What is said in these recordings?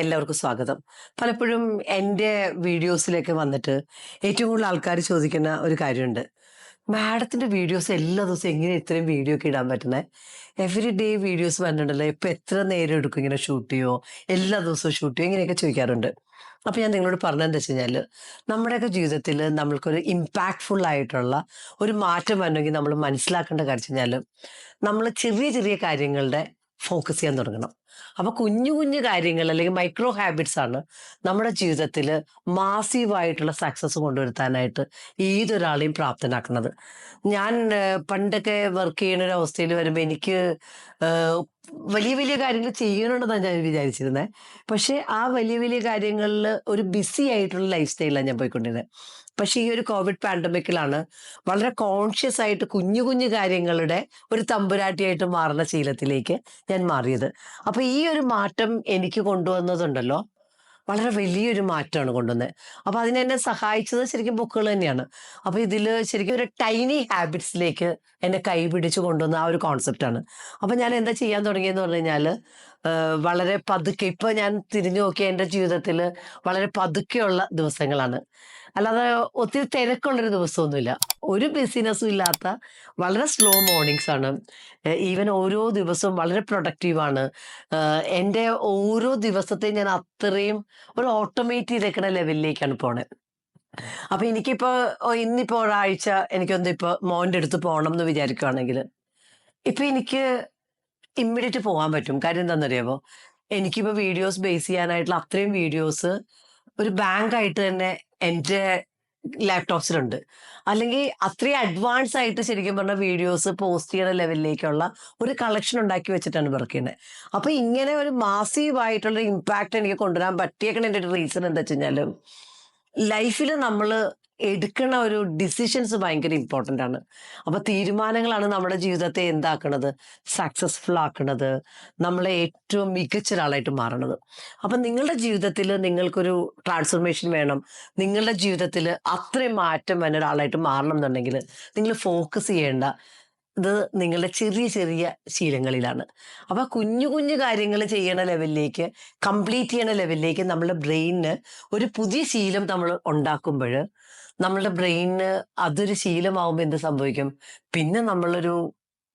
എല്ലാവർക്കും സ്വാഗതം. പലപ്പോഴും എന്റെ വീഡിയോസിലേക്ക് വന്നിട്ട് ഏറ്റവും കൂടുതൽ ആൾക്കാർ ചോദിക്കുന്ന ഒരു കാര്യമുണ്ട്. മാഡത്തിന്റെ വീഡിയോസ് എല്ലാ ദിവസവും എങ്ങനെ ഇത്രയും വീഡിയോ ഒക്കെ ഇടാൻ പറ്റുന്നത് എവറി ഡേ വീഡിയോസ് വന്നിട്ടുണ്ടല്ലോ. ഇപ്പം എത്ര നേരം എടുക്കും ഇങ്ങനെ ഷൂട്ട് ചെയ്യുമോ എല്ലാ ദിവസവും ഷൂട്ട് ചെയ്യുമോ ഇങ്ങനെയൊക്കെ ചോദിക്കാറുണ്ട്. അപ്പോൾ ഞാൻ നിങ്ങളോട് പറഞ്ഞതെന്ന് വെച്ച് കഴിഞ്ഞാൽ നമ്മുടെയൊക്കെ ജീവിതത്തിൽ നമ്മൾക്കൊരു ഇമ്പാക്റ്റ്ഫുൾ ആയിട്ടുള്ള ഒരു മാറ്റം വരണമെങ്കിൽ നമ്മൾ മനസ്സിലാക്കേണ്ട കാര്യം വെച്ച് കഴിഞ്ഞാൽ നമ്മൾ ചെറിയ ചെറിയ കാര്യങ്ങളുടെ ഫോക്കസ് ചെയ്യാൻ തുടങ്ങണം. അപ്പൊ കുഞ്ഞു കുഞ്ഞു കാര്യങ്ങൾ അല്ലെങ്കിൽ മൈക്രോ ഹാബിറ്റ്സ് ആണ് നമ്മുടെ ജീവിതത്തിൽ മാസീവായിട്ടുള്ള സക്സസ് കൊണ്ടുവരുത്താനായിട്ട് ഏതൊരാളെയും പ്രാപ്തനാക്കുന്നത്. ഞാൻ പണ്ടൊക്കെ വർക്ക് ചെയ്യുന്ന ഒരു അവസ്ഥയിൽ വരുമ്പോൾ എനിക്ക് വലിയ വലിയ കാര്യങ്ങൾ ചെയ്യണമെന്നാണ് ഞാൻ വിചാരിച്ചിരുന്നത് പക്ഷേ ആ വലിയ വലിയ കാര്യങ്ങളിൽ ഒരു ബിസി ആയിട്ടുള്ള ലൈഫ് സ്റ്റൈലാണ് ഞാൻ പോയിക്കൊണ്ടിരുന്നത് പക്ഷെ ഈ ഒരു കോവിഡ് പാൻഡമിക്കിലാണ് വളരെ കോൺഷ്യസ് ആയിട്ട് കുഞ്ഞു കുഞ്ഞു കാര്യങ്ങളുടെ ഒരു തമ്പുരാട്ടിയായിട്ട് മാറുന്ന ശീലത്തിലേക്ക് ഞാൻ മാറിയത്. അപ്പൊ ഈ ഒരു മാറ്റം എനിക്ക് കൊണ്ടുവന്നതുണ്ടല്ലോ. വളരെ വലിയൊരു മാറ്റമാണ് കൊണ്ടുവന്നത്. അപ്പൊ അതിനെന്നെ സഹായിച്ചത് ശരിക്കും ബുക്കുകൾ തന്നെയാണ്. അപ്പൊ ഇതിൽ ശരിക്കും ഒരു ടൈനി ഹാബിറ്റ്സിലേക്ക് എന്നെ കൈപിടിച്ച് കൊണ്ടുവന്ന ആ ഒരു കോൺസെപ്റ്റാണ് അപ്പൊ ഞാൻ എന്താ ചെയ്യാൻ തുടങ്ങിയെന്ന് പറഞ്ഞു കഴിഞ്ഞാൽ വളരെ പതുക്കെ ഇപ്പൊ ഞാൻ തിരിഞ്ഞു നോക്കിയ എന്റെ ജീവിതത്തിൽ വളരെ പതുക്കെയുള്ള ദിവസങ്ങളാണ്. അല്ലാതെ ഒത്തിരി തിരക്കുള്ളൊരു ദിവസമൊന്നുമില്ല. ഒരു ബിസിനസ്സും ഇല്ലാത്ത വളരെ സ്ലോ മോർണിംഗ്സ് ആണ്. ഈവൻ ഓരോ ദിവസവും വളരെ പ്രൊഡക്റ്റീവാണ് എന്റെ ഓരോ ദിവസത്തെയും ഞാൻ അത്രയും ഒരു ഓട്ടോമേറ്റ് ചെയ്തേക്കുന്ന ലെവലിലേക്കാണ് പോണേ. അപ്പൊ എനിക്കിപ്പോ ഇന്നിപ്പോ ഒരാഴ്ച എനിക്കൊന്ന് ഇപ്പൊ മോന്റെ അടുത്ത് പോകണം എന്ന് വിചാരിക്കുവാണെങ്കിൽ ഇപ്പൊ എനിക്ക് ഇമ്മീഡിയറ്റ് പോകാൻ പറ്റും. കാര്യം എന്താണെന്നറിയാമോ എനിക്കിപ്പോ വീഡിയോസ് ബേസ് ചെയ്യാനായിട്ടുള്ള അത്രയും വീഡിയോസ് ഒരു ബാങ്ക് ആയിട്ട് തന്നെ എന്റെ ലാപ്ടോപ്സിലുണ്ട്. അല്ലെങ്കിൽ അത്രയും അഡ്വാൻസ് ആയിട്ട് ശരിക്കും പറഞ്ഞ വീഡിയോസ് പോസ്റ്റ് ചെയ്യുന്ന ലെവലിലേക്കുള്ള ഒരു കളക്ഷൻ ഉണ്ടാക്കി വെച്ചിട്ടാണ് വർക്ക് ചെയ്യുന്നത്. അപ്പൊ ഇങ്ങനെ ഒരു മാസീവ് ആയിട്ടുള്ള ഇമ്പാക്റ്റ് എനിക്ക് കൊണ്ടുവരാൻ പറ്റിയേക്കണ ഒരു റീസൺ എന്താ വെച്ച് ലൈഫിൽ നമ്മൾ എടുക്കുന്ന ഒരു ഡിസിഷൻസ് ഭയങ്കര ഇമ്പോർട്ടന്റ് ആണ്. അപ്പൊ തീരുമാനങ്ങളാണ് നമ്മുടെ ജീവിതത്തെ എന്താക്കണത്? സക്സസ്ഫുൾ ആക്കണത്. നമ്മളെ ഏറ്റവും മികച്ച ഒരാളായിട്ട് മാറണത്. അപ്പൊ നിങ്ങളുടെ ജീവിതത്തിൽ നിങ്ങൾക്കൊരു ട്രാൻസ്ഫോർമേഷൻ വേണം. നിങ്ങളുടെ ജീവിതത്തിൽ അത്രയും മാറ്റം വരുന്ന ഒരാളായിട്ട് മാറണം എന്നുണ്ടെങ്കിൽ നിങ്ങൾ ഫോക്കസ് ചെയ്യേണ്ട. ഇത് നിങ്ങളുടെ ചെറിയ ചെറിയ ശീലങ്ങളിലാണ്. അപ്പൊ കുഞ്ഞു കുഞ്ഞു കാര്യങ്ങൾ ചെയ്യണ ലെവലിലേക്ക് കംപ്ലീറ്റ് ചെയ്യണ ലെവലിലേക്ക് നമ്മുടെ ബ്രെയിനിന് ഒരു പുതിയ ശീലം നമ്മൾ ഉണ്ടാക്കുമ്പോൾ നമ്മളുടെ ബ്രെയിനിന് അതൊരു ശീലമാവുമ്പോൾ എന്ത് സംഭവിക്കും? പിന്നെ നമ്മളൊരു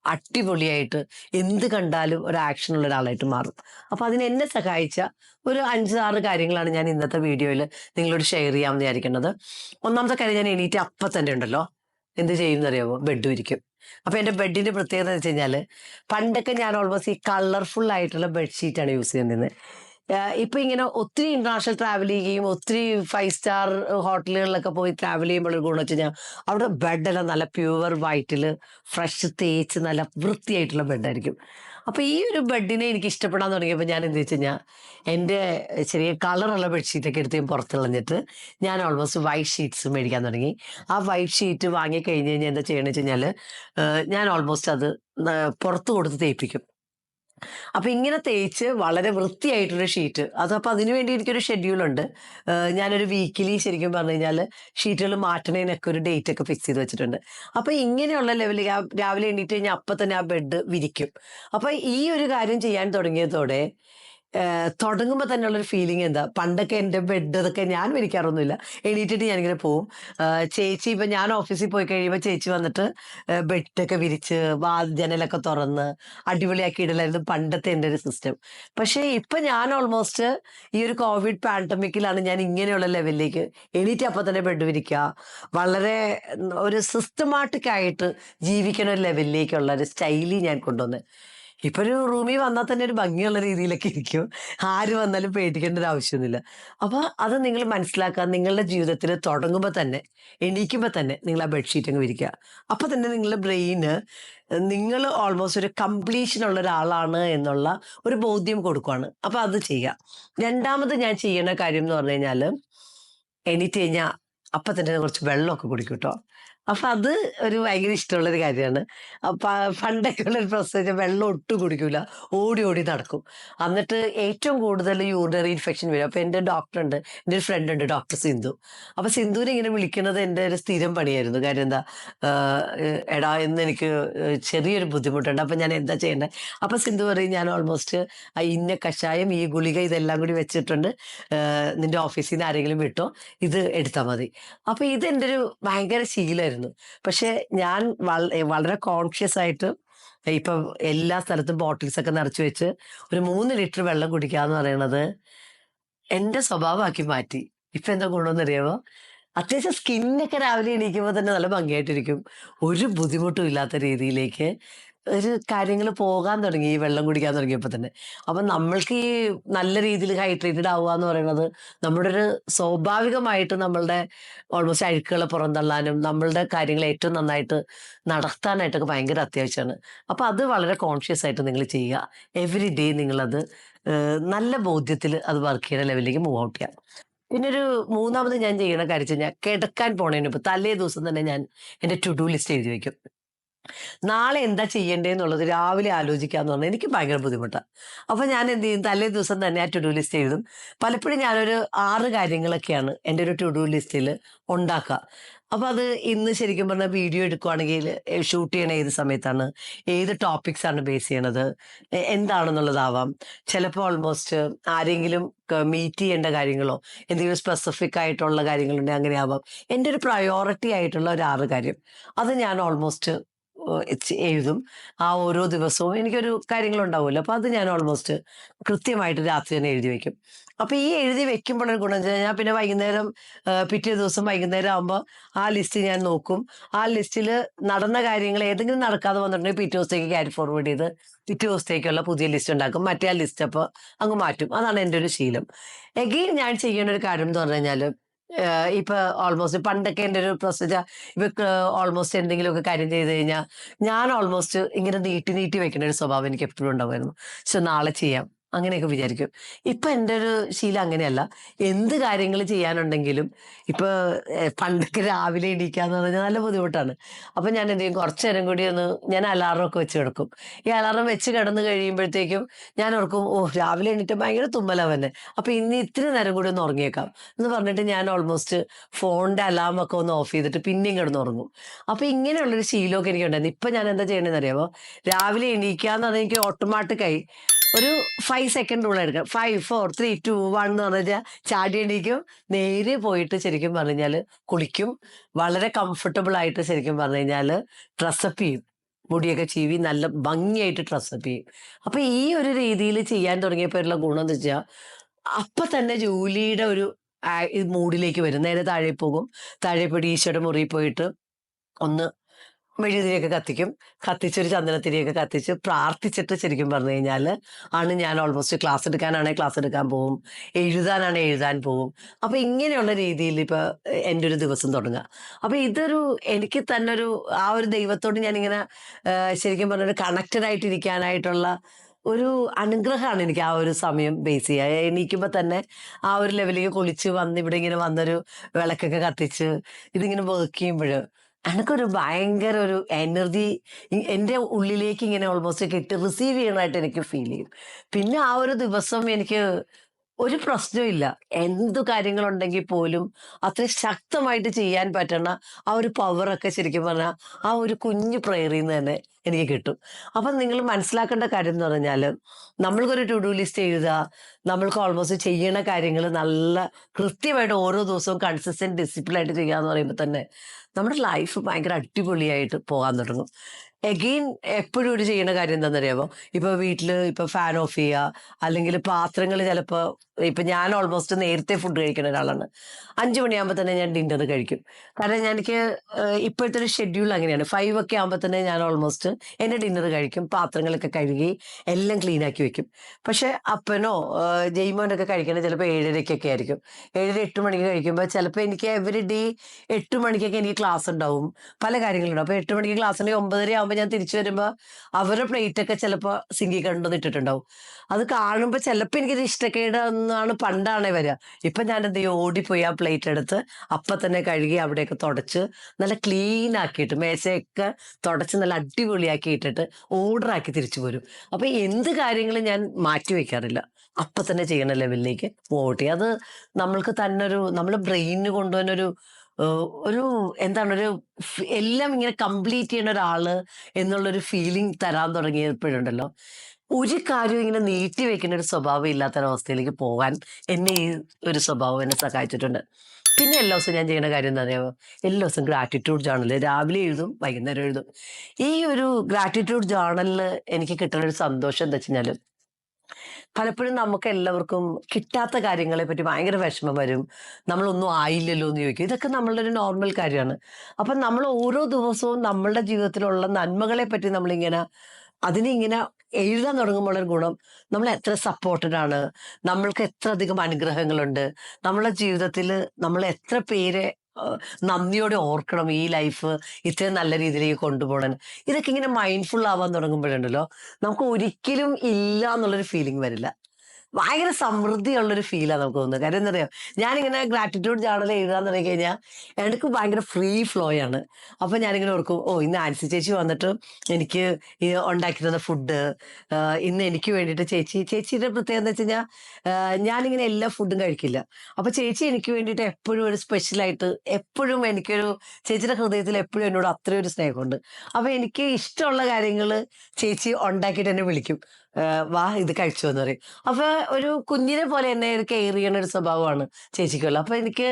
അടിപൊളിയായിട്ട് എന്ത് കണ്ടാലും ഒരു ആക്ഷൻ ഉള്ള ഒരാളായിട്ട് മാറും. അപ്പൊ അതിന് എന്നെ സഹായിച്ച ഒരു അഞ്ച് ആറ് കാര്യങ്ങളാണ് ഞാൻ ഇന്നത്തെ വീഡിയോയിൽ നിങ്ങളോട് ഷെയർ ചെയ്യാമെന്ന് വിചാരിക്കുന്നത്. ഒന്നാമത്തെ കാര്യം ഞാൻ എണീറ്റ് അപ്പം തന്നെ ഉണ്ടല്ലോ. എന്ത് ചെയ്യുമെന്നറിയാമോ ബെഡ് ഇരിക്കും അപ്പൊ എന്റെ ബെഡിന്റെ പ്രത്യേകത എന്ന് വെച്ച് കഴിഞ്ഞാൽ പണ്ടൊക്കെ ഞാൻ ഓൾമോസ്റ്റ് ഈ കളർഫുൾ ആയിട്ടുള്ള ബെഡ്ഷീറ്റാണ് യൂസ് ചെയ്യുന്നത്. ഇപ്പൊ ഇങ്ങനെ ഒത്തിരി ഇന്റർനാഷണൽ ട്രാവൽ ചെയ്യുകയും ഒത്തിരി ഫൈവ് സ്റ്റാർ ഹോട്ടലുകളിലൊക്കെ പോയി ട്രാവൽ ചെയ്യുമ്പോൾ ഒരു ഗുണം വെച്ച് കഴിഞ്ഞാൽ അവിടെ ബെഡെല്ലാം നല്ല പ്യുവർ വൈറ്റിൽ ഫ്രഷ് തേച്ച് നല്ല വൃത്തിയായിട്ടുള്ള ബെഡായിരിക്കും അപ്പൊ ഈ ഒരു ബെഡിനെ എനിക്ക് ഇഷ്ടപ്പെടാൻ തുടങ്ങിയപ്പോൾ ഞാൻ എന്ത് വെച്ച് കഴിഞ്ഞാൽ എന്റെ ചെറിയ കളറുള്ള ബെഡ്ഷീറ്റൊക്കെ എടുത്ത് ഞാൻ പുറത്ത് കളഞ്ഞിട്ട് ഞാൻ ഓൾമോസ്റ്റ് വൈറ്റ് ഷീറ്റ്സ് മേടിക്കാൻ തുടങ്ങി. ആ വൈറ്റ് ഷീറ്റ് വാങ്ങി കഴിഞ്ഞ് കഴിഞ്ഞാൽ എന്താ ചെയ്യണമെന്ന് വെച്ച് കഴിഞ്ഞാൽ ഞാൻ ഓൾമോസ്റ്റ് അത് പുറത്ത് കൊടുത്ത് തേപ്പിക്കും. അപ്പൊ ഇങ്ങനെ തേച്ച് വളരെ വൃത്തിയായിട്ടൊരു ഷീറ്റ്. അതപ്പോ അതിനു വേണ്ടി എനിക്കൊരു ഏഹ് ഞാനൊരു വീക്കിലി ശരിക്കും പറഞ്ഞു കഴിഞ്ഞാൽ ഷീറ്റുകൾ മാറ്റണേനൊക്കെ ഒരു ഡേറ്റ് ഒക്കെ ഫിക്സ് ചെയ്ത് വെച്ചിട്ടുണ്ട്. അപ്പൊ ഇങ്ങനെയുള്ള ലെവലിൽ രാവിലെ എണീറ്റ് കഴിഞ്ഞാൽ അപ്പൊ തന്നെ ആ ബെഡ് വിരിക്കും. അപ്പൊ ഈ ഒരു കാര്യം ചെയ്യാൻ തുടങ്ങിയതോടെ തുടങ്ങുമ്പോൾ തന്നെയുള്ള ഒരു ഫീലിംഗ് എന്താ? പണ്ടൊക്കെ എന്റെ ബെഡ് ഇതൊക്കെ ഞാൻ വിരിക്കാറൊന്നുമില്ല. എണീറ്റിട്ട് ഞാനിങ്ങനെ പോവും. ചേച്ചി ഇപ്പം ഞാൻ ഓഫീസിൽ പോയി കഴിയുമ്പോൾ ചേച്ചി വന്നിട്ട് ബെഡൊക്കെ വിരിച്ച് വാ ജനലൊക്കെ തുറന്ന് അടിപൊളിയാക്കി ഇടലായിരുന്നു പണ്ടത്തെ എന്റെ ഒരു സിസ്റ്റം പക്ഷേ ഇപ്പം ഞാൻ ഓൾമോസ്റ്റ് ഈ ഒരു കോവിഡ് പാൻഡമിക്കിലാണ് ഞാൻ ഇങ്ങനെയുള്ള ലെവലിലേക്ക് എണീറ്റ് അപ്പം തന്നെ ബെഡ് വിരിക്കുക വളരെ ഒരു സിസ്റ്റമാറ്റിക്കായിട്ട് ജീവിക്കുന്ന ഒരു ലെവലിലേക്കുള്ള ഒരു സ്റ്റൈലി ഞാൻ കൊണ്ടുവന്ന്. ഇപ്പൊ ഒരു റൂമിൽ വന്നാൽ തന്നെ ഒരു ഭംഗിയുള്ള രീതിയിലൊക്കെ ഇരിക്കും. ആര് വന്നാലും പേടിക്കേണ്ട ഒരു ആവശ്യമൊന്നുമില്ല. അപ്പൊ അത് നിങ്ങൾ മനസ്സിലാക്കുക. നിങ്ങളുടെ ജീവിതത്തിൽ തുടങ്ങുമ്പോൾ തന്നെ എണീക്കുമ്പോൾ തന്നെ നിങ്ങൾ ആ ബെഡ്ഷീറ്റ് അങ്ങ് വിരിക്കുക. അപ്പൊ തന്നെ നിങ്ങളുടെ ബ്രെയിന് നിങ്ങൾ ഓൾമോസ്റ്റ് ഒരു കംപ്ലീഷൻ ഉള്ള ഒരാളാണ് എന്നുള്ള ഒരു ബോധ്യം കൊടുക്കുവാണ്. അപ്പൊ അത് ചെയ്യുക. രണ്ടാമത് ഞാൻ ചെയ്യുന്ന കാര്യം എന്ന് പറഞ്ഞു കഴിഞ്ഞാൽ എണീറ്റ് കഴിഞ്ഞാൽ അപ്പൊ തന്നെ കുറച്ച് വെള്ളമൊക്കെ കുടിക്കും കേട്ടോ. അപ്പൊ അത് ഒരു ഭയങ്കര ഇഷ്ടമുള്ള ഒരു കാര്യമാണ്. അപ്പം പണ്ടൊക്കെ ഉള്ള പ്രശ്നം വെച്ചാൽ വെള്ളം ഒട്ടും കുടിക്കില്ല ഓടി ഓടി നടക്കും. എന്നിട്ട് ഏറ്റവും കൂടുതൽ യൂറിനറി ഇൻഫെക്ഷൻ വരും. അപ്പൊ എന്റെ ഡോക്ടർ ഉണ്ട് എന്റെ ഒരു ഫ്രണ്ട് ഉണ്ട് ഡോക്ടർ സിന്ധു. അപ്പൊ സിന്ധുവിനെ ഇങ്ങനെ വിളിക്കുന്നത് എന്റെ ഒരു സ്ഥിരം പണിയായിരുന്നു. കാര്യം എന്താ എടാ എന്ന് എനിക്ക് ചെറിയൊരു ബുദ്ധിമുട്ടുണ്ട്. അപ്പൊ ഞാൻ എന്താ ചെയ്യേണ്ടത് അപ്പൊ സിന്ധു പറയും ഞാൻ ഓൾമോസ്റ്റ് ഇന്ന കഷായം ഈ ഗുളിക ഇതെല്ലാം കൂടി വെച്ചിട്ടുണ്ട്. നിന്റെ ഓഫീസിൽ നിന്ന് ആരെങ്കിലും വിട്ടോ? ഇത് എടുത്താൽ മതി. അപ്പൊ ഇത് എന്റെ ഒരു ഭയങ്കര ശീലമായിരുന്നു. പക്ഷെ ഞാൻ വളരെ കോൺഷ്യസ് ആയിട്ട് ഇപ്പൊ എല്ലാ സ്ഥലത്തും ബോട്ടിൽസ് ഒക്കെ നിറച്ചു വെച്ച് ഒരു മൂന്ന് ലിറ്റർ വെള്ളം കുടിക്കുക എന്ന് പറയുന്നത് എന്റെ സ്വഭാവമാക്കി മാറ്റി. ഇപ്പൊ എന്താ ഗുണമെന്ന് അറിയാമോ അത്യാവശ്യം സ്കിന്നൊക്കെ രാവിലെ എണീക്കുമ്പോൾ തന്നെ നല്ല ഭംഗിയായിട്ടിരിക്കും. ഒരു ബുദ്ധിമുട്ടും ഇല്ലാത്ത രീതിയിലേക്ക് ഒരു കാര്യങ്ങൾ പോകാൻ തുടങ്ങി ഈ വെള്ളം കുടിക്കാൻ തുടങ്ങിയപ്പോൾ തന്നെ. അപ്പം നമ്മൾക്ക് ഈ നല്ല രീതിയിൽ ഹൈഡ്രേറ്റഡ് ആവുക എന്ന് പറയുന്നത് നമ്മുടെ ഒരു സ്വാഭാവികമായിട്ട് നമ്മളുടെ ഓൾമോസ്റ്റ് അഴുക്കുകളെ പുറന്തള്ളാനും നമ്മളുടെ കാര്യങ്ങൾ ഏറ്റവും നന്നായിട്ട് നടത്താനായിട്ടൊക്കെ ഭയങ്കര അത്യാവശ്യമാണ്. അപ്പം അത് വളരെ കോൺഷ്യസ് ആയിട്ട് നിങ്ങൾ ചെയ്യുക. എവറി ഡേ നിങ്ങളത് നല്ല ബോധ്യത്തിൽ അത് വർക്ക് ചെയ്യുന്ന ലെവലിലേക്ക് മൂവ് ഔട്ട് ചെയ്യാം. പിന്നെ ഒരു മൂന്നാമത് ഞാൻ ചെയ്യുന്ന കാര്യം വെച്ച് കഴിഞ്ഞാൽ കിടക്കാൻ പോണതിന് മുമ്പ് തലേ ദിവസം തന്നെ ഞാൻ എന്റെ ടു ഡു ലിസ്റ്റ് എഴുതി വെക്കും. നാളെ എന്താ ചെയ്യേണ്ടതെന്നുള്ളത് രാവിലെ ആലോചിക്കാന്ന് പറഞ്ഞാൽ എനിക്ക് ഭയങ്കര ബുദ്ധിമുട്ടാണ് അപ്പോൾ ഞാൻ എന്ത് ചെയ്യും? തലേ ദിവസം തന്നെ ആ ടു ഡു ലിസ്റ്റ് എഴുതും. പലപ്പോഴും ഞാനൊരു ആറ് കാര്യങ്ങളൊക്കെയാണ് എന്റെ ഒരു ടു ഡു ലിസ്റ്റിൽ ഉണ്ടാക്കുക അപ്പം അത് ഇന്ന് ശരിക്കും പറഞ്ഞാൽ വീഡിയോ എടുക്കുവാണെങ്കിൽ ഷൂട്ട് ചെയ്യണ ഏത് സമയത്താണ്? ഏത് ടോപ്പിക്സ് ആണ് ബേസ് ചെയ്യണത്? എന്താണെന്നുള്ളതാവാം. ചിലപ്പോൾ ഓൾമോസ്റ്റ് ആരെങ്കിലും മീറ്റ് ചെയ്യേണ്ട കാര്യങ്ങളോ എന്തെങ്കിലും സ്പെസിഫിക് ആയിട്ടുള്ള കാര്യങ്ങളുണ്ടെങ്കിൽ അങ്ങനെ ആവാം എന്റെ ഒരു പ്രയോറിറ്റി ആയിട്ടുള്ള ഒരു ആറ് കാര്യം. അത് ഞാൻ ഓൾമോസ്റ്റ് എഴുതും. ആ ഓരോ ദിവസവും എനിക്കൊരു കാര്യങ്ങളുണ്ടാവുമല്ലോ. അപ്പൊ അത് ഞാൻ ഓൾമോസ്റ്റ് കൃത്യമായിട്ട് രാത്രി തന്നെ എഴുതി വെക്കും. അപ്പൊ ഈ എഴുതി വെക്കുമ്പോഴൊരു ഗുണം വെച്ചാൽ ഞാൻ പിന്നെ വൈകുന്നേരം പിറ്റേ ദിവസം വൈകുന്നേരം ആകുമ്പോൾ ആ ലിസ്റ്റ് ഞാൻ നോക്കും. ആ ലിസ്റ്റിൽ നടന്ന കാര്യങ്ങൾ ഏതെങ്കിലും നടക്കാതെ വന്നിട്ടുണ്ടെങ്കിൽ പിറ്റേ ദിവസത്തേക്ക് ക്യാരി ഫോർവേഡ് ചെയ്ത് പിറ്റേ ദിവസത്തേക്കുള്ള പുതിയ ലിസ്റ്റ് ഉണ്ടാക്കും. മറ്റേ ആ ലിസ്റ്റ് അപ്പോൾ അങ്ങ് മാറ്റും. അതാണ് എന്റെ ഒരു ശീലം. എഗെയിൻ ഞാൻ ചെയ്യുന്ന ഒരു കാര്യം എന്ന് പറഞ്ഞു കഴിഞ്ഞാൽ ഇപ്പൊ ഓൾമോസ്റ്റ് പണ്ടൊക്കെ എന്റെ ഒരു പ്രൊസീജർ ഇപ്പൊ ഓൾമോസ്റ്റ് എന്തെങ്കിലുമൊക്കെ കാര്യം ചെയ്ത് കഴിഞ്ഞാൽ ഞാൻ ഓൾമോസ്റ്റ് ഇങ്ങനെ നീട്ടി നീട്ടി വെക്കുന്ന ഒരു സ്വഭാവം എനിക്ക് എപ്പോഴും ഉണ്ടാവുമായിരുന്നു. പക്ഷെ നാളെ ചെയ്യാം. അങ്ങനെയൊക്കെ വിചാരിക്കും. ഇപ്പൊ എന്റെ ഒരു ശീലം അങ്ങനെയല്ല. എന്ത് കാര്യങ്ങൾ ചെയ്യാനുണ്ടെങ്കിലും ഇപ്പൊ പണ്ടൊക്കെ രാവിലെ എണീക്കാന്ന് പറഞ്ഞാൽ നല്ല ബുദ്ധിമുട്ടാണ്. അപ്പൊ ഞാൻ എന്ത് ചെയ്യും കുറച്ചു നേരം കൂടി ഒന്ന് ഞാൻ അലാറം ഒക്കെ വെച്ച് കിടക്കും. ഈ അലാറം വെച്ച് കിടന്ന് കഴിയുമ്പോഴത്തേക്കും ഞാൻ ഓർക്കും ഓ രാവിലെ എണീറ്റ് ഭയങ്കര തുമ്മല തന്നെ അപ്പൊ ഇന്ന് ഇത്തിരി നേരം കൂടി ഒന്ന് ഉറങ്ങിയേക്കാം. എന്ന് പറഞ്ഞിട്ട് ഞാൻ ഓൾമോസ്റ്റ് ഫോണിന്റെ അലാം ഒക്കെ ഒന്ന് ഓഫ് ചെയ്തിട്ട് പിന്നെയും കിടന്ന് ഉറങ്ങും. അപ്പൊ ഇങ്ങനെയുള്ളൊരു ശീലമൊക്കെ എനിക്ക് ഉണ്ടായിരുന്നു ഇപ്പൊ ഞാൻ എന്താ ചെയ്യണമെന്ന് അറിയാമോ രാവിലെ എണീക്കാന്ന് പറഞ്ഞാൽ എനിക്ക് ഓട്ടോമാറ്റിക്കായി ഒരു ഫൈവ് സെക്കൻഡ് ഉള്ള എടുക്കുക five four three two one എന്ന് പറഞ്ഞാൽ ചാടി എണീക്കും. നേരെ പോയിട്ട് ശരിക്കും പറഞ്ഞു കഴിഞ്ഞാൽ കുളിക്കും. വളരെ കംഫർട്ടബിൾ ആയിട്ട് ശരിക്കും പറഞ്ഞു കഴിഞ്ഞാൽ ഡ്രസ്സപ്പ് ചെയ്യും. മുടിയൊക്കെ ചീവി നല്ല ഭംഗിയായിട്ട് ഡ്രസ്സപ്പ് ചെയ്യും. അപ്പം ഈ ഒരു രീതിയിൽ ചെയ്യാൻ തുടങ്ങിയപ്പോഴുള്ള ഗുണം എന്ന് വെച്ചാൽ അപ്പം തന്നെ ജോലിയുടെ ഒരു മൂഡിലേക്ക് വരും. നേരെ താഴെ പോകും. താഴെ പോയിട്ട് ഈശോയുടെ മുറിയിൽ പോയിട്ട് ഒന്ന് മെഴുകുതിരിയൊക്കെ കത്തിക്കും. കത്തിച്ചൊരു ചന്ദനത്തിരിയൊക്കെ കത്തിച്ച് പ്രാർത്ഥിച്ചിട്ട് ശരിക്കും പറഞ്ഞു കഴിഞ്ഞാൽ ആണ് ഞാൻ ഓൾമോസ്റ്റ് ക്ലാസ് എടുക്കാനാണെങ്കിൽ ക്ലാസ് എടുക്കാൻ പോകും എഴുതാനാണെങ്കിൽ എഴുതാൻ പോകും അപ്പം ഇങ്ങനെയുള്ള രീതിയിൽ ഇപ്പോൾ എന്റെ ഒരു ദിവസം തുടങ്ങുക. അപ്പോൾ ഇതൊരു എനിക്ക് തന്നെ ഒരു ആ ഒരു ദൈവത്തോട് ഞാനിങ്ങനെ ശരിക്കും പറഞ്ഞൊരു കണക്റ്റഡ് ആയിട്ടിരിക്കാനായിട്ടുള്ള ഒരു അനുഗ്രഹമാണ് എനിക്ക് ആ ഒരു സമയം ബേസ് ചെയ്യുക. എണീക്കുമ്പോൾ തന്നെ ആ ഒരു ലെവലിലേക്ക് കുളിച്ച് വന്ന് ഇവിടെ ഇങ്ങനെ വന്നൊരു വിളക്കൊക്കെ കത്തിച്ച് ഇതിങ്ങനെ വർക്ക് ചെയ്യുമ്പോൾ എനിക്കൊരു ഭയങ്കര ഒരു എനർജി എന്റെ ഉള്ളിലേക്ക് ഇങ്ങനെ ഓൾമോസ്റ്റ് കിട്ടി റിസീവ് ചെയ്യണമായിട്ട് എനിക്ക് ഫീൽ ചെയ്യും പിന്നെ ആ ഒരു ദിവസം എനിക്ക് ഒരു പ്രശ്നമില്ല എന്തു കാര്യങ്ങളുണ്ടെങ്കിൽ പോലും അത്ര ശക്തമായിട്ട് ചെയ്യാൻ പറ്റണ ആ ഒരു പവറൊക്കെ ശരിക്കും പറഞ്ഞാൽ ആ ഒരു കുഞ്ഞു പ്രയറിൽ നിന്ന് തന്നെ എനിക്ക് കിട്ടും. അപ്പം നിങ്ങൾ മനസ്സിലാക്കേണ്ട കാര്യം എന്ന് പറഞ്ഞാൽ നമ്മൾക്കൊരു ടു ഡു ലിസ്റ്റ് എഴുതുക നമ്മൾക്ക് ഓൾമോസ്റ്റ് ചെയ്യണ കാര്യങ്ങൾ നല്ല കൃത്യമായിട്ട് ഓരോ ദിവസവും കൺസിസ്റ്റന്റ് ഡിസിപ്ലിൻ ആയിട്ട് ചെയ്യുക എന്ന് പറയുമ്പോൾ തന്നെ നമ്മുടെ ലൈഫ് ഭയങ്കര അടിപൊളിയായിട്ട് പോകാൻ തുടങ്ങും. എഗെയിൻ എപ്പോഴും ഒരു ചെയ്യുന്ന കാര്യം എന്താണെന്നറിയാമോ ഇപ്പൊ വീട്ടിൽ ഇപ്പൊ ഫാൻ ഓഫ് ചെയ്യുക അല്ലെങ്കിൽ പാത്രങ്ങൾ ചിലപ്പോൾ ഇപ്പൊ ഞാൻ ഓൾമോസ്റ്റ് നേരത്തെ ഫുഡ് കഴിക്കുന്ന ഒരാളാണ്. അഞ്ചു മണിയാകുമ്പോൾ തന്നെ ഞാൻ ഡിന്നർ കഴിക്കും. കാരണം ഞാൻ എനിക്ക് ഇപ്പോഴത്തെ ഒരു ഷെഡ്യൂൾ അങ്ങനെയാണ്. ഫൈവ് ഒക്കെ ആകുമ്പോൾ തന്നെ ഞാൻ ഓൾമോസ്റ്റ് എന്റെ ഡിന്നർ കഴിക്കും പാത്രങ്ങളൊക്കെ കഴുകി എല്ലാം ക്ലീൻ ആക്കി വെക്കും. പക്ഷെ അപ്പനോ ജയ്മോനൊക്കെ കഴിക്കുന്നത് ചിലപ്പോൾ ഏഴരയ്ക്കൊക്കെ ആയിരിക്കും. ഏഴര എട്ട് മണിക്ക് കഴിക്കുമ്പോൾ ചിലപ്പോൾ എനിക്ക് എവറി ഡേ എട്ട് മണിക്കൊക്കെ എനിക്ക് ക്ലാസ് ഉണ്ടാവും. പല കാര്യങ്ങളുണ്ടാവും അപ്പോൾ എട്ട് മണിക്ക് ക്ലാസ് ഉണ്ടെങ്കിൽ ഒമ്പതര ആകുമ്പോൾ ഞാൻ തിരിച്ചു വരുമ്പോൾ അവരുടെ പ്ലേറ്റ് ഒക്കെ ചിലപ്പോൾ സിങ്കി കണ്ടു ഇട്ടിട്ടുണ്ടാവും. അത് കാണുമ്പോൾ ചിലപ്പോൾ എനിക്കൊരു ഇഷ്ടക്കേട് എന്നാണ് പണ്ടാണേ വരിക ഇപ്പം ഞാൻ എന്ത് ചെയ്യും ഓടിപ്പോയി ആ പ്ലേറ്റ് എടുത്ത് അപ്പം തന്നെ കഴുകി അവിടെയൊക്കെ തുടച്ച് നല്ല ക്ലീൻ ആക്കിയിട്ട് മേശയൊക്കെ തുടച്ച് നല്ല അടിപൊളിയാക്കി ഇട്ടിട്ട് ഓർഡറാക്കി തിരിച്ചു പോരും. അപ്പം എന്ത് കാര്യങ്ങളും ഞാൻ മാറ്റി വയ്ക്കാറില്ല അപ്പം തന്നെ ചെയ്യണ ലെവലിലേക്ക് പോകട്ടെ അത് നമ്മൾക്ക് തന്നെ ഒരു നമ്മൾ ബ്രെയിനിന് കൊണ്ടുവന്നൊരു ഒരു എന്താണ് ഒരു എല്ലാം ഇങ്ങനെ കംപ്ലീറ്റ് ചെയ്യുന്ന ഒരാൾ എന്നുള്ളൊരു ഫീലിംഗ് തരാൻ തുടങ്ങിയപ്പോഴുണ്ടല്ലോ. ഒരു കാര്യവും ഇങ്ങനെ നീട്ടി വെക്കുന്ന ഒരു സ്വഭാവം ഇല്ലാത്തൊരവസ്ഥയിലേക്ക് പോകാൻ എന്നെ ഈ ഒരു സ്വഭാവം എന്നെ സഹായിച്ചിട്ടുണ്ട്. പിന്നെ എല്ലാ ദിവസവും ഞാൻ ചെയ്യുന്ന കാര്യം എന്താ പറയുക എല്ലാ ദിവസവും ഗ്രാറ്റിറ്റ്യൂഡ് ജേണൽ രാവിലെ എഴുതും വൈകുന്നേരം എഴുതും. ഈ ഒരു ഗ്രാറ്റിറ്റ്യൂഡ് ജേണലിൽ എനിക്ക് കിട്ടുന്ന ഒരു സന്തോഷം എന്താ വെച്ച് കഴിഞ്ഞാൽ പലപ്പോഴും നമുക്ക് എല്ലാവർക്കും കിട്ടാത്ത കാര്യങ്ങളെ പറ്റി ഭയങ്കര വിഷമം വരും. നമ്മളൊന്നും ആയില്ലല്ലോ എന്ന് ചോദിക്കും. ഇതൊക്കെ നമ്മളുടെ ഒരു നോർമൽ കാര്യമാണ്. അപ്പം നമ്മൾ ഓരോ ദിവസവും നമ്മളുടെ ജീവിതത്തിലുള്ള നന്മകളെ പറ്റി നമ്മളിങ്ങനെ അതിനിങ്ങനെ എഴുതാൻ തുടങ്ങുമ്പോൾ ഒരു ഗുണം. നമ്മൾ എത്ര സപ്പോർട്ടഡ് ആണ്. നമ്മൾക്ക് എത്ര അധികം അനുഗ്രഹങ്ങളുണ്ട്. നമ്മളെ ജീവിതത്തിൽ നമ്മൾ എത്ര പേരെ നന്ദിയോടെ ഓർക്കണം ഈ ലൈഫ് ഇത്രയും നല്ല രീതിയിലേക്ക് കൊണ്ടുപോകണം ഇതൊക്കെ ഇങ്ങനെ മൈൻഡ്ഫുൾ ആവാൻ തുടങ്ങുമ്പോഴുണ്ടല്ലോ നമുക്ക് ഒരിക്കലും ഇല്ല എന്നുള്ളൊരു ഫീലിംഗ് വരില്ല. ഭയങ്കര സമൃദ്ധിയുള്ളൊരു ഫീലാണ് നമുക്ക് തോന്നുന്നത്. കാര്യം എന്താ പറയുക ഞാനിങ്ങനെ ഗ്രാറ്റിറ്റ്യൂഡ് ജേണൽ എഴുതാൻ തുടങ്ങി കഴിഞ്ഞാൽ എനിക്ക് ഭയങ്കര ഫ്രീ ഫ്ലോ ആണ്. അപ്പം ഞാനിങ്ങനെ ഓർക്കും ഓ ഇന്ന് ആൻസി ചേച്ചി വന്നിട്ട് എനിക്ക് ഉണ്ടാക്കി തന്ന ഫുഡ് ഇന്ന് എനിക്ക് വേണ്ടിയിട്ട് ചേച്ചി ചേച്ചിയുടെ പ്രത്യേകത എന്ന് വെച്ച് കഴിഞ്ഞാൽ ഞാനിങ്ങനെ എല്ലാ ഫുഡും കഴിക്കില്ല. അപ്പം ചേച്ചി എനിക്ക് വേണ്ടിയിട്ട് എപ്പോഴും ഒരു സ്പെഷ്യലായിട്ട് എപ്പോഴും എനിക്കൊരു ചേച്ചിയുടെ ഹൃദയത്തിൽ എപ്പോഴും എന്നോട് അത്രയും ഒരു സ്നേഹമുണ്ട്. അപ്പം എനിക്ക് ഇഷ്ടമുള്ള കാര്യങ്ങൾ ചേച്ചി ഉണ്ടാക്കിയിട്ട് എന്നെ വിളിക്കും. വാ ഇത് കഴിച്ചു എന്ന് പറയും. അപ്പൊ ഒരു കുഞ്ഞിനെ പോലെ എന്നെ കെയർ ചെയ്യണ ഒരു സ്വഭാവമാണ് ചേച്ചിക്കുള്ള അപ്പൊ എനിക്ക്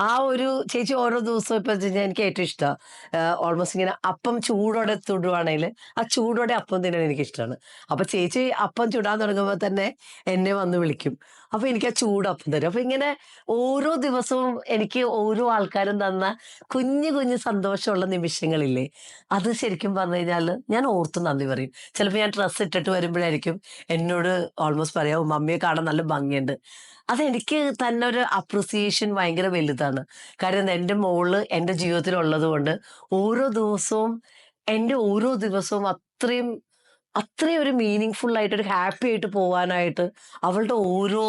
ആ ഒരു ചേച്ചി ഓരോ ദിവസവും ഇപ്പൊ എനിക്ക് ഏറ്റവും ഇഷ്ടമാണ് ഓൾമോസ്റ്റ് ഇങ്ങനെ അപ്പം ചൂടോടെ ചുടുവാണെങ്കിൽ ആ ചൂടോടെ അപ്പം തിന്നാൻ എനിക്ക് ഇഷ്ടമാണ് അപ്പൊ ചേച്ചി അപ്പം ചുടാൻ തുടങ്ങുമ്പോൾ തന്നെ എന്നെ വന്ന് വിളിക്കും. അപ്പൊ എനിക്ക് ആ ചൂടപ്പം തരും. അപ്പൊ ഇങ്ങനെ ഓരോ ദിവസവും എനിക്ക് ഓരോ ആൾക്കാരും തന്ന കുഞ്ഞു കുഞ്ഞു സന്തോഷമുള്ള നിമിഷങ്ങളില്ലേ അത് ശരിക്കും പറഞ്ഞു കഴിഞ്ഞാൽ ഞാൻ ഓർത്ത് നന്ദി പറയും. ചിലപ്പോൾ ഞാൻ ഡ്രസ്സ് ഇട്ടിട്ട് വരുമ്പോഴായിരിക്കും എന്നോട് ഓൾമോസ്റ്റ് പറയാം മമ്മിയെ കാണാൻ നല്ല ഭംഗിയുണ്ട്. അതെനിക്ക് തന്നെ ഒരു അപ്രിസിയേഷൻ ഭയങ്കര വലുതാണ്. കാര്യം എന്റെ മോൾ എന്റെ ജീവിതത്തിലുള്ളത് കൊണ്ട് ഓരോ ദിവസവും എന്റെ ഓരോ ദിവസവും അത്രയും അത്രയും ഒരു മീനിങ് ഫുൾ ആയിട്ട് ഒരു ഹാപ്പി ആയിട്ട് പോവാനായിട്ട് അവളുടെ ഓരോ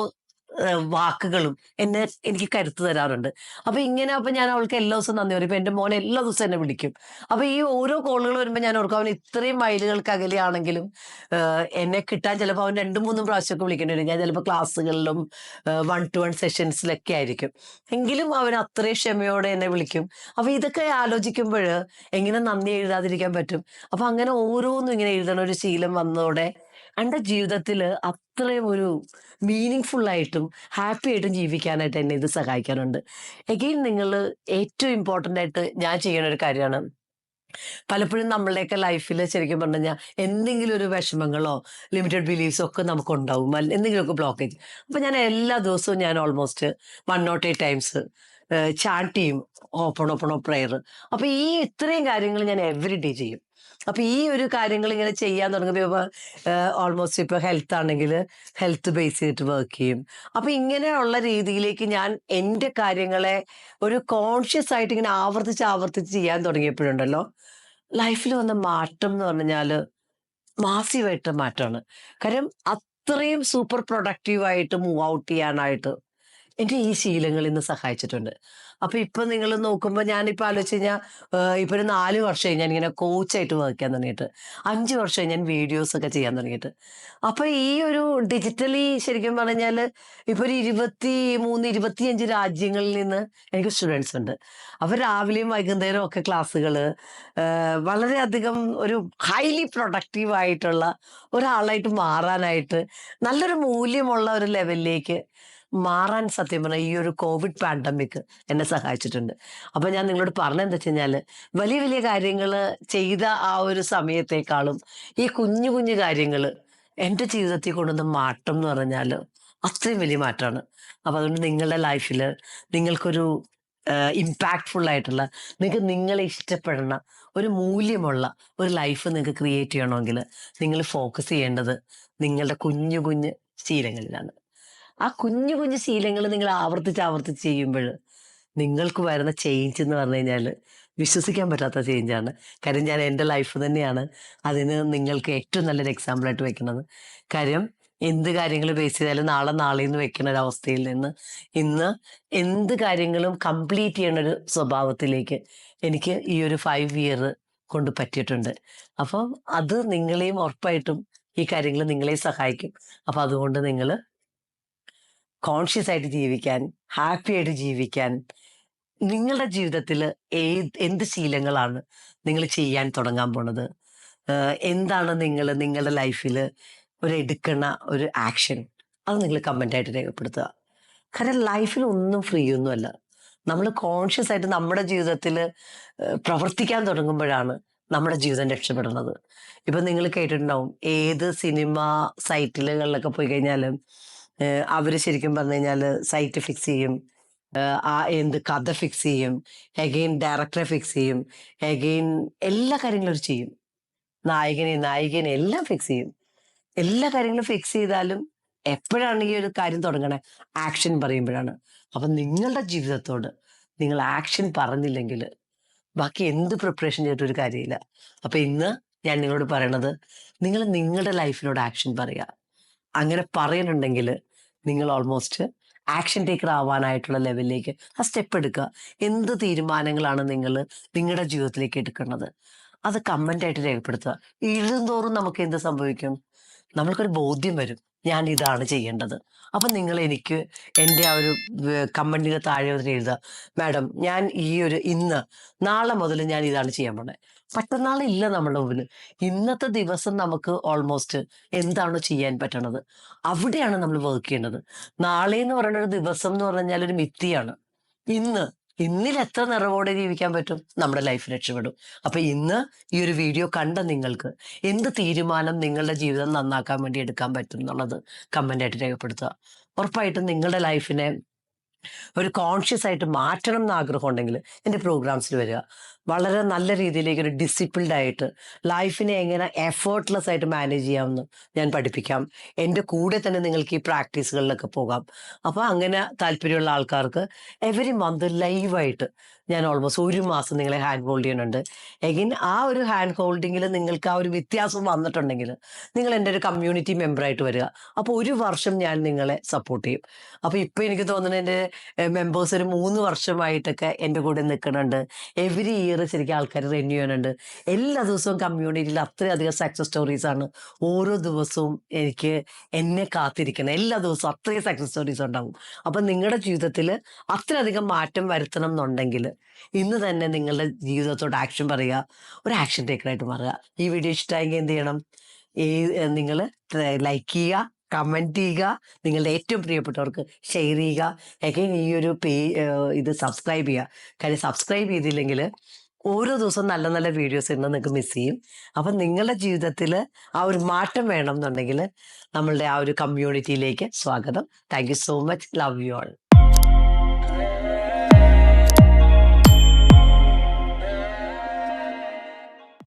വാക്കുകളും എന്നെ എനിക്ക് കരുത്ത് തരാറുണ്ട്. അപ്പൊ ഇങ്ങനെ അപ്പൊ ഞാൻ അവൾക്ക് എല്ലാ ദിവസവും നന്ദി പറയും. ഇപ്പൊ എന്റെ മോനെ എല്ലാ ദിവസവും എന്നെ വിളിക്കും. അപ്പൊ ഈ ഓരോ കോളുകൾ വരുമ്പോൾ ഞാൻ ഓർക്കും അവൻ ഇത്രയും മൈലുകൾക്ക് അകലെയാണെങ്കിലും എന്നെ കിട്ടാൻ ചിലപ്പോൾ അവൻ രണ്ടും മൂന്നും പ്രാവശ്യമൊക്കെ വിളിക്കേണ്ടി വരും. ഞാൻ ചിലപ്പോൾ ക്ലാസ്സുകളിലും വൺ ടു വൺ സെഷൻസിലൊക്കെ ആയിരിക്കും. എങ്കിലും അവൻ അത്രയും ക്ഷമയോടെ എന്നെ വിളിക്കും. അപ്പൊ ഇതൊക്കെ ആലോചിക്കുമ്പോൾ എങ്ങനെ നന്ദി എഴുതാതിരിക്കാൻ പറ്റും? അപ്പൊ അങ്ങനെ ഓരോന്നും ഇങ്ങനെ എഴുതണ. ഒരു ശീലം വന്നതോടെ എന്റെ ജീവിതത്തിൽ അത്രയും ഒരു മീനിങ് ആയിട്ടും ഹാപ്പി ആയിട്ടും ജീവിക്കാനായിട്ട് എന്നെ ഇത് സഹായിക്കാറുണ്ട്. എഗെയിൻ നിങ്ങൾ ഏറ്റവും ഇമ്പോർട്ടന്റ് ആയിട്ട് ഞാൻ ചെയ്യുന്ന ഒരു കാര്യമാണ്. പലപ്പോഴും നമ്മളുടെയൊക്കെ ലൈഫിൽ ശരിക്കും പറഞ്ഞു കഴിഞ്ഞാൽ എന്തെങ്കിലും ഒരു വിഷമങ്ങളോ ലിമിറ്റഡ് ബിലീഫ്സോ ഒക്കെ നമുക്ക് ഉണ്ടാവും അല്ല എന്തെങ്കിലുമൊക്കെ ബ്ലോക്കേജ് അപ്പം ഞാൻ എല്ലാ ദിവസവും ഞാൻ almost one nought eight times chat ചെയ്യും. ഓപ്പൺ ഓപ്പൺ പ്രെയർ അപ്പൊ ഈ ഇത്രയും കാര്യങ്ങൾ ഞാൻ എവറി ഡേ ചെയ്യും. അപ്പൊ ഈ ഒരു കാര്യങ്ങൾ ഇങ്ങനെ ചെയ്യാൻ തുടങ്ങുമ്പോൾ ഓൾമോസ്റ്റ് ഇപ്പൊ ഹെൽത്ത് ആണെങ്കിൽ ഹെൽത്ത് ബേസ് ചെയ്തിട്ട് വർക്ക് ചെയ്യും. അപ്പൊ ഇങ്ങനെയുള്ള രീതിയിലേക്ക് ഞാൻ എന്റെ കാര്യങ്ങളെ ഒരു കോൺഷ്യസ് ആയിട്ട് ഇങ്ങനെ ആവർത്തിച്ച് ആവർത്തിച്ച് ചെയ്യാൻ തുടങ്ങിയപ്പോഴുണ്ടല്ലോ ലൈഫിൽ വന്ന മാറ്റം എന്ന് പറഞ്ഞാൽ മാസീവായിട്ട് മാറ്റമാണ്. കാര്യം അത്രയും സൂപ്പർ പ്രൊഡക്റ്റീവായിട്ട് മൂവ് ഔട്ട് ചെയ്യാനായിട്ട് എന്റെ ഈ ശീലങ്ങൾ ഇന്ന് സഹായിച്ചിട്ടുണ്ട്. അപ്പൊ ഇപ്പൊ നിങ്ങൾ നോക്കുമ്പോൾ ഞാനിപ്പോൾ ആലോചിച്ച് കഴിഞ്ഞാൽ ഇപ്പൊ ഒരു നാല് വർഷമായി ഞാൻ ഇങ്ങനെ കോച്ചായിട്ട് വർക്ക് ചെയ്യാൻ തുടങ്ങിയിട്ട് അഞ്ച് വർഷമായി ഞാൻ വീഡിയോസ് ഒക്കെ ചെയ്യാൻ തുടങ്ങിയിട്ട്. അപ്പൊ ഈ ഒരു ഡിജിറ്റലി ശരിക്കും പറഞ്ഞാൽ ഇപ്പൊ ഒരു ഇരുപത്തി മൂന്ന് ഇരുപത്തിയഞ്ച് രാജ്യങ്ങളിൽ നിന്ന് എനിക്ക് സ്റ്റുഡൻസ് ഉണ്ട്. അപ്പൊ രാവിലെയും വൈകുന്നേരവും ഒക്കെ ക്ലാസ്സുകൾ വളരെയധികം ഒരു ഹൈലി പ്രൊഡക്റ്റീവ് ആയിട്ടുള്ള ഒരാളായിട്ട് മാറാനായിട്ട് നല്ലൊരു മൂല്യമുള്ള ഒരു ലെവലിലേക്ക് മാറാൻ സത്യം പറഞ്ഞാൽ ഈ ഒരു കോവിഡ് പാൻഡമിക് എന്നെ സഹായിച്ചിട്ടുണ്ട്. അപ്പൊ ഞാൻ നിങ്ങളോട് പറഞ്ഞെന്താ വെച്ച് കഴിഞ്ഞാൽ വലിയ വലിയ കാര്യങ്ങൾ ചെയ്ത ആ ഒരു സമയത്തേക്കാളും ഈ കുഞ്ഞു കുഞ്ഞു കാര്യങ്ങൾ എന്റെ ജീവിതത്തിൽ കൊണ്ടുവന്ന മാറ്റം എന്ന് പറഞ്ഞാൽ അത്രയും വലിയ മാറ്റമാണ്. അപ്പം അതുകൊണ്ട് നിങ്ങളുടെ ലൈഫിൽ നിങ്ങൾക്കൊരു ഇമ്പാക്ട്ഫുൾ ആയിട്ടുള്ള നിങ്ങൾക്ക് നിങ്ങളെ ഇഷ്ടപ്പെടുന്ന ഒരു മൂല്യമുള്ള ഒരു ലൈഫ് നിങ്ങൾക്ക് ക്രിയേറ്റ് ചെയ്യണമെങ്കിൽ നിങ്ങൾ ഫോക്കസ് ചെയ്യേണ്ടത് നിങ്ങളുടെ കുഞ്ഞു കുഞ്ഞ് ശീലങ്ങളിലാണ്. ആ കുഞ്ഞു കുഞ്ഞു ശീലങ്ങൾ നിങ്ങൾ ആവർത്തിച്ച് ആവർത്തിച്ച് ചെയ്യുമ്പോൾ നിങ്ങൾക്ക് വരുന്ന ചേഞ്ച് എന്ന് പറഞ്ഞു കഴിഞ്ഞാൽ വിശ്വസിക്കാൻ പറ്റാത്ത ചേഞ്ചാണ് കാര്യം ഞാൻ എന്റെ ലൈഫ് തന്നെയാണ്. അതിന് നിങ്ങൾക്ക് ഏറ്റവും നല്ലൊരു എക്സാമ്പിളായിട്ട് വെക്കുന്നത്. കാര്യം എന്ത് കാര്യങ്ങൾ ബേസ് ചെയ്താലും നാളെ നാളെ എന്ന് വെക്കുന്ന ഒരു അവസ്ഥയിൽ നിന്ന് ഇന്ന് എന്ത് കാര്യങ്ങളും കംപ്ലീറ്റ് ചെയ്യുന്ന ഒരു സ്വഭാവത്തിലേക്ക് എനിക്ക് ഈ ഒരു ഫൈവ് ഇയർ കൊണ്ട് പറ്റിയിട്ടുണ്ട്. അപ്പം അത് നിങ്ങളെയും ഉറപ്പായിട്ടും ഈ കാര്യങ്ങൾ നിങ്ങളെ സഹായിക്കും. അപ്പം അതുകൊണ്ട് നിങ്ങൾ കോൺഷ്യസ് ആയിട്ട് ജീവിക്കാൻ ഹാപ്പി ആയിട്ട് ജീവിക്കാൻ നിങ്ങളുടെ ജീവിതത്തിൽ ഏത് എന്ത് ശീലങ്ങളാണ് നിങ്ങൾ ചെയ്യാൻ തുടങ്ങാൻ പോണത്? എന്താണ് നിങ്ങൾ നിങ്ങളുടെ ലൈഫിൽ ഒരു എടുക്കുന്ന ഒരു ആക്ഷൻ അത് നിങ്ങൾ കമന്റായിട്ട് രേഖപ്പെടുത്തുക. കാരണം ലൈഫിൽ ഒന്നും ഫ്രീ ഒന്നുമല്ല നമ്മൾ കോൺഷ്യസ് ആയിട്ട് നമ്മുടെ ജീവിതത്തിൽ പ്രവർത്തിക്കാൻ തുടങ്ങുമ്പോഴാണ് നമ്മുടെ ജീവിതം രക്ഷപ്പെടുന്നത്. ഇപ്പം നിങ്ങൾ കേട്ടിട്ടുണ്ടാവും ഏത് സിനിമ സൈറ്റിലുകളിലൊക്കെ പോയി കഴിഞ്ഞാലും അവർ ശരിക്കും പറഞ്ഞു കഴിഞ്ഞാൽ സൈറ്റ് ഫിക്സ് ചെയ്യും. ആ എന്ത് കഥ ഫിക്സ് ചെയ്യും. എഗെയിൻ ഡയറക്ടറെ ഫിക്സ് ചെയ്യും. എഗെയിൻ എല്ലാ കാര്യങ്ങളും അവർ ചെയ്യും. നായകനെ നായികനെ എല്ലാം ഫിക്സ് ചെയ്യും. എല്ലാ കാര്യങ്ങളും ഫിക്സ് ചെയ്താലും എപ്പോഴാണ് ഈ ഒരു കാര്യം തുടങ്ങണേ? ആക്ഷൻ പറയുമ്പോഴാണ്. അപ്പം നിങ്ങളുടെ ജീവിതത്തോട് നിങ്ങൾ ആക്ഷൻ പറഞ്ഞില്ലെങ്കിൽ ബാക്കി എന്ത് പ്രിപ്പറേഷൻ ചെയ്തിട്ട് ഒരു കാര്യമില്ല. അപ്പം ഇന്ന് ഞാൻ നിങ്ങളോട് പറയണത് നിങ്ങൾ നിങ്ങളുടെ ലൈഫിനോട് ആക്ഷൻ പറയുക. അങ്ങനെ പറയുന്നുണ്ടെങ്കിൽ നിങ്ങൾ ഓൾമോസ്റ്റ് ആക്ഷൻ ടേക്കർ ആവാനായിട്ടുള്ള ലെവലിലേക്ക് ആ സ്റ്റെപ്പ് എടുക്കുക. എന്ത് തീരുമാനങ്ങളാണ് നിങ്ങൾ നിങ്ങളുടെ ജീവിതത്തിലേക്ക് എടുക്കുന്നത് അത് കമന്റായിട്ട് രേഖപ്പെടുത്തുക. എഴുതുന്തോറും നമുക്ക് എന്ത് സംഭവിക്കും? നമ്മൾക്കൊരു ബോധ്യം വരും. ഞാൻ ഇതാണ് ചെയ്യേണ്ടത്. അപ്പം നിങ്ങൾ എനിക്ക് എന്റെ ആ ഒരു കമ്പനിയുടെ താഴെ എഴുതുക. മാഡം ഞാൻ ഈ ഒരു ഇന്ന് നാളെ മുതൽ ഞാൻ ഇതാണ് ചെയ്യാൻ പോണേ. മറ്റന്നാളില്ല നമ്മുടെ മുമ്പിൽ. ഇന്നത്തെ ദിവസം നമുക്ക് ഓൾമോസ്റ്റ് എന്താണ് ചെയ്യാൻ പറ്റണത്? അവിടെയാണ് നമ്മൾ വർക്ക് ചെയ്യേണ്ടത് നാളെ എന്ന് പറയുന്ന ഒരു ദിവസം എന്ന് പറഞ്ഞാൽ ഒരു മിത്തിയാണ്. ഇന്ന് ഇന്നിൽ എത്ര നിറവോടെ ജീവിക്കാൻ പറ്റും? നമ്മുടെ ലൈഫ് രക്ഷപ്പെടും. അപ്പൊ ഇന്ന് ഈ ഒരു വീഡിയോ കണ്ട നിങ്ങൾക്ക് എന്ത് തീരുമാനം നിങ്ങളുടെ ജീവിതം നന്നാക്കാൻ വേണ്ടി എടുക്കാൻ പറ്റും എന്നുള്ളത് ആയിട്ട് രേഖപ്പെടുത്തുക. ഉറപ്പായിട്ടും നിങ്ങളുടെ ലൈഫിനെ ഒരു കോൺഷ്യസ് ആയിട്ട് മാറ്റണം എന്ന് ആഗ്രഹം ഉണ്ടെങ്കിൽ എന്റെ പ്രോഗ്രാംസിൽ വരിക. വളരെ നല്ല രീതിയിലേക്ക് ഒരു ഡിസിപ്ലിൻഡ് ആയിട്ട് ലൈഫിനെ എങ്ങനെ എഫേർട്ട്ലെസ് ആയിട്ട് മാനേജ് ചെയ്യാമെന്ന് ഞാൻ പഠിപ്പിക്കാം. എന്റെ കൂടെ തന്നെ നിങ്ങൾക്ക് ഈ പ്രാക്ടീസുകളിലൊക്കെ പോകാം. അപ്പോൾ അങ്ങനെ താല്പര്യമുള്ള ആൾക്കാർക്ക് എവറി മന്ത് ലൈവായിട്ട് ഞാൻ ഓൾമോസ്റ്റ് ഒരു മാസം നിങ്ങളെ ഹാൻഡ് ഹോൾഡ് ചെയ്യുന്നുണ്ട്. എഗിൻ ആ ഒരു ഹാൻഡ് ഹോൾഡിങ്ങിൽ നിങ്ങൾക്ക് ആ ഒരു വ്യത്യാസം വന്നിട്ടുണ്ടെങ്കിൽ നിങ്ങൾ എന്റെ ഒരു കമ്മ്യൂണിറ്റി മെമ്പറായിട്ട് വരിക. അപ്പോൾ ഒരു വർഷം ഞാൻ നിങ്ങളെ സപ്പോർട്ട് ചെയ്യും. അപ്പോൾ ഇപ്പോൾ എനിക്ക് തോന്നുന്നത് എന്റെ മെമ്പേഴ്സ് ഒരു മൂന്ന് വർഷമായിട്ടൊക്കെ എന്റെ കൂടെ നിൽക്കുന്നുണ്ട്. എവറി ഇയർ ശരിക്കും ആൾക്കാർ റിന്യൂ ചെയ്യാനുണ്ട്. എല്ലാ ദിവസവും കമ്മ്യൂണിറ്റിയിൽ അത്രയധികം സക്സസ് സ്റ്റോറീസ് ആണ്. ഓരോ ദിവസവും എനിക്ക് എന്നെ കാത്തിരിക്കണം എല്ലാ ദിവസവും അത്രയും സക്സസ് സ്റ്റോറീസ് ഉണ്ടാവും. അപ്പം നിങ്ങളുടെ ജീവിതത്തിൽ അത്രയധികം മാറ്റം വരുത്തണം എന്നുണ്ടെങ്കിൽ ഇന്ന് തന്നെ നിങ്ങളുടെ ജീവിതത്തോട് ആക്ഷൻ പറയുക ഒരു ആക്ഷൻ ടേക്കറായിട്ട് മാറുക. ഈ വീഡിയോ ഇഷ്ടമായെങ്കിൽ എന്ത് ചെയ്യണം? ഈ നിങ്ങൾ ലൈക്ക് ചെയ്യുക കമന്റ് ചെയ്യുക നിങ്ങളുടെ ഏറ്റവും പ്രിയപ്പെട്ടവർക്ക് ഷെയർ ചെയ്യുക എഗൈൻ ഈ ഒരു പേ ഇത് സബ്സ്ക്രൈബ് ചെയ്യുക. കാര്യം സബ്സ്ക്രൈബ് ചെയ്തില്ലെങ്കിൽ ഓരോ ദിവസവും നല്ല നല്ല വീഡിയോസ് ഇന്ന് നിങ്ങൾക്ക് മിസ് ചെയ്യും. അപ്പം നിങ്ങളുടെ ജീവിതത്തിൽ ആ ഒരു മാറ്റം വേണം എന്നുണ്ടെങ്കിൽ നമ്മളുടെ ആ ഒരു കമ്മ്യൂണിറ്റിയിലേക്ക് സ്വാഗതം. Thank you so much love you all